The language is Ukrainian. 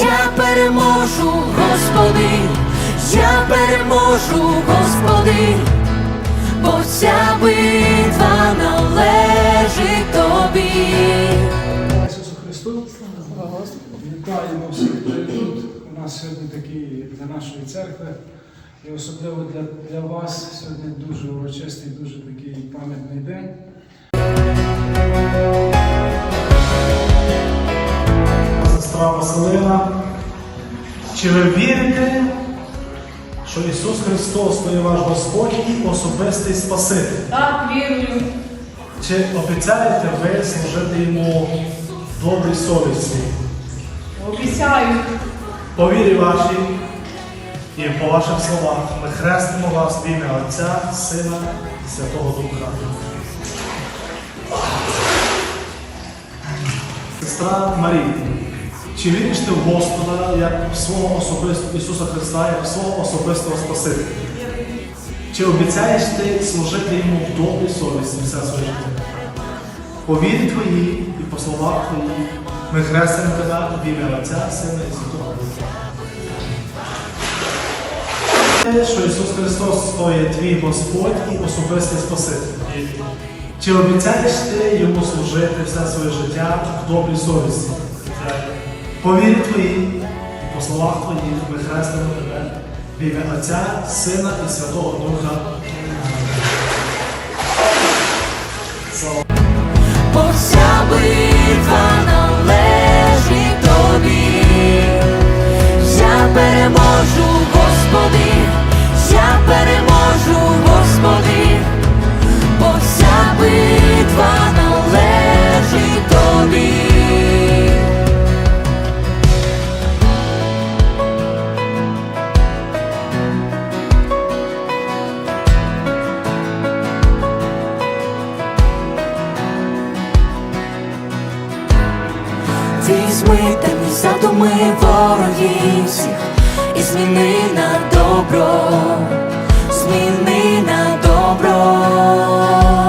я переможу, Господи, я переможу, Господи, бо ця битва належить тобі. Ісусу Христу. Вітаємо всіх, хто тут. У нас сьогодні такий для нашої церкви. І особливо для, для вас сьогодні дуже урочистий, дуже такий пам'ятний день. Сестра Василина, чи ви вірите, що Ісус Христос то є ваш Господь і особистий Спаситель? Так, вірую. Чи обіцяєте ви служити йому добрій совісті? Обіцяю. По вірі вашій і по ваших словах ми хрестимо вас в ім'я Отця, Сина і Святого Духа. Сестра Марія, чи віриш ти в Господа як в свого особистого Ісуса Христа, як в свого особистого Спасителя? Чи обіцяєш ти служити йому в добрій совісті все своє життя? По вірі твоїй і по словах твоїх ми хрестимо тебе в ім'я Отця, Сина і Святого Духа. Що Ісус Христос то є твій Господь і особистий Спаситель. Чи обіцяєш ти йому служити все своє життя в добрій совісті? По вірі і по словах Твоїх, ми хрестимо тебе в ім'я Отця, Сина і Святого Духа. Повся битва належить тобі, я переможу. візьми темні задуми ворогів всіх і зміни на добро, зміни на добро.